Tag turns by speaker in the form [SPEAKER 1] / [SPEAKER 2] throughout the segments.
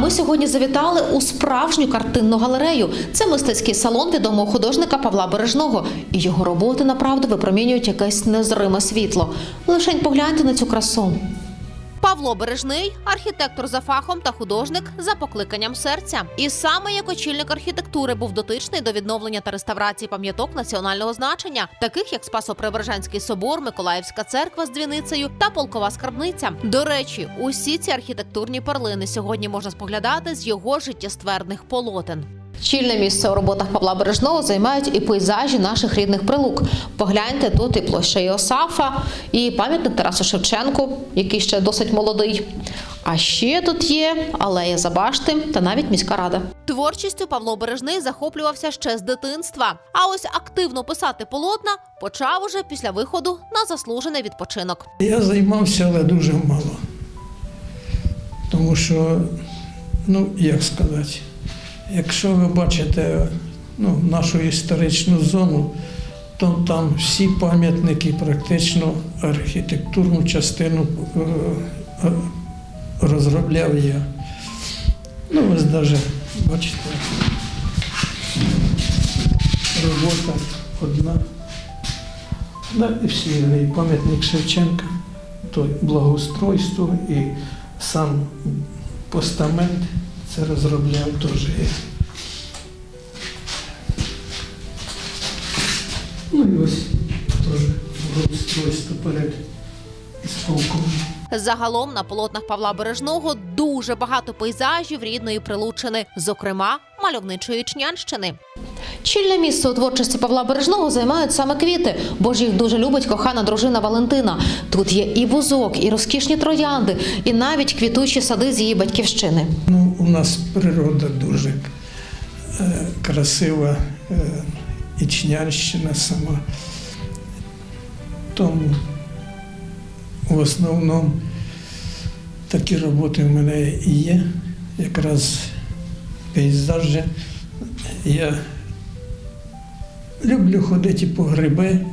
[SPEAKER 1] ми сьогодні завітали у справжню картинну галерею. Це мистецький салон відомого художника Павла Бережного. І його роботи направду випромінюють якесь незриме світло. Лишень погляньте на цю красу. Павло Бережний архітектор за фахом та художник за покликанням серця. І саме як очільник архітектури був дотичний до відновлення та реставрації пам'яток національного значення, таких як Спасо-Преображенський собор, Миколаївська церква з дзвіницею та полкова скарбниця. До речі, усі ці архітектурні перлини сьогодні можна споглядати з його життєстверних полотен. Чільне місце у роботах Павла Бережного займають і пейзажі наших рідних прилук. Погляньте тут і площа Іосафа, і пам'ятник Тарасу Шевченку, який ще досить молодий. А ще тут є алея Забашти та навіть міська рада. Творчістю Павло Бережний захоплювався ще з дитинства. А ось активно писати полотна почав уже після виходу на заслужений відпочинок.
[SPEAKER 2] Я займався, але дуже мало. Тому що, ну, як сказати, якщо ви бачите ну, нашу історичну зону, то там всі пам'ятники, практично архітектурну частину е, е, розробляв я. Ну, ось навіть, бачите, робота одна. Да, і всі і пам'ятник Шевченка, то благоустройство і сам постамент це розробляв теж. Ну і ось теж благоустройство перед ісполком.
[SPEAKER 1] Загалом на полотнах Павла Бережного дуже багато пейзажів рідної Прилуччини, зокрема мальовничої Чнянщини. Чільне місце у творчості Павла Бережного займають саме квіти, бо ж їх дуже любить кохана дружина Валентина. Тут є і бузок, і розкішні троянди, і навіть квітучі сади з її батьківщини.
[SPEAKER 2] Ну, нас природа дуже е, красива, е, і Чнянщина сама. Тому в основному такі роботи в мене і є. Якраз пейзажі. Я люблю ходити по гриби,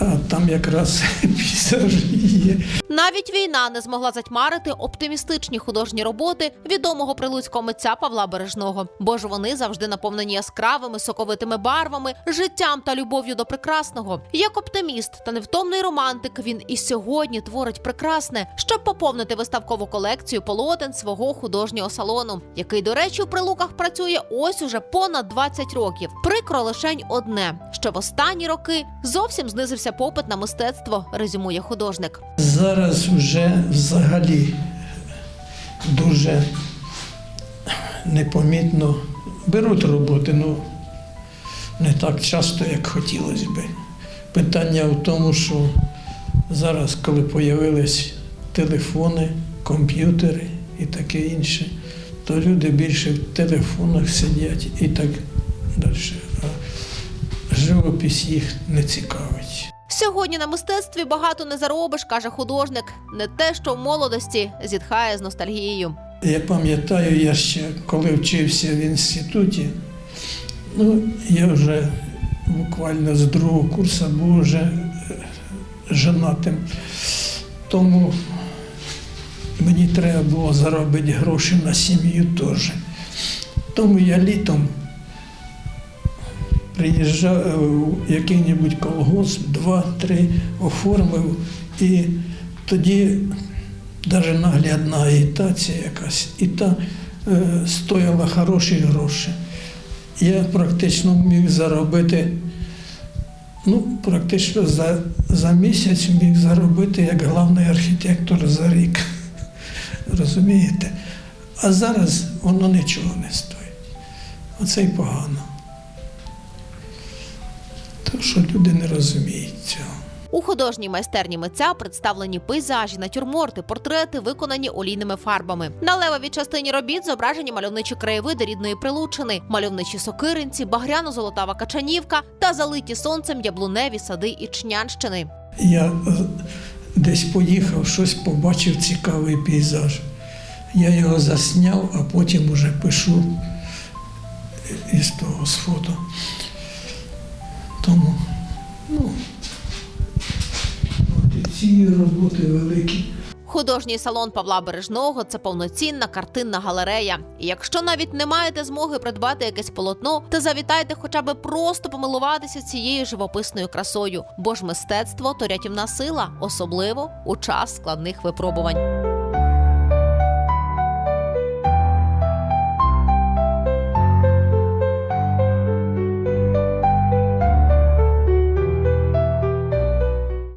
[SPEAKER 2] а там якраз пейзажі.
[SPEAKER 1] Навіть війна не змогла затьмарити оптимістичні художні роботи відомого прилуцького митця Павла Бережного, бо ж вони завжди наповнені яскравими соковитими барвами, життям та любов'ю до прекрасного. Як оптиміст та невтомний романтик, він і сьогодні творить прекрасне, щоб поповнити виставкову колекцію полотен свого художнього салону, який, до речі, у прилуках працює ось уже понад 20 років. Прикро лишень одне, що в останні роки зовсім знизився попит на мистецтво, резюмує художник.
[SPEAKER 2] Зараз вже взагалі дуже непомітно беруть роботи, ну не так часто, як хотілося би. Питання в тому, що зараз, коли з'явились телефони, комп'ютери і таке інше, то люди більше в телефонах сидять і так далі. А живопись їх не цікавить.
[SPEAKER 1] Сьогодні на мистецтві багато не заробиш, каже художник. Не те, що в молодості зітхає з ностальгією.
[SPEAKER 2] Я пам'ятаю, я ще коли вчився в інституті, ну, я вже буквально з другого курсу був вже е, женатим. Тому мені треба було заробити гроші на сім'ю теж. Тому я літом приїжджав в який-небудь колгосп, два-три оформив, і тоді навіть наглядна агітація якась, і та е, стояла хороші гроші. Я практично міг заробити, ну, практично за, за місяць міг заробити як головний архітектор за рік. Розумієте? А зараз воно нічого не стоїть. Оце й погано. Тому що люди не розуміють цього.
[SPEAKER 1] У художній майстерні митця представлені пейзажі, натюрморти, портрети, виконані олійними фарбами. На левовій частині робіт зображені мальовничі краєвиди рідної Прилуччини, мальовничі сокиринці, багряно-золотава качанівка та залиті сонцем яблуневі сади Ічнянщини.
[SPEAKER 2] Я е, десь поїхав, щось побачив цікавий пейзаж. Я його засняв, а потім уже пишу із того з фото. Тому, ну, от ці роботи великі.
[SPEAKER 1] Художній салон Павла Бережного це повноцінна картинна галерея. І якщо навіть не маєте змоги придбати якесь полотно, то завітайте хоча б просто помилуватися цією живописною красою, бо ж мистецтво то рятівна сила, особливо у час складних випробувань.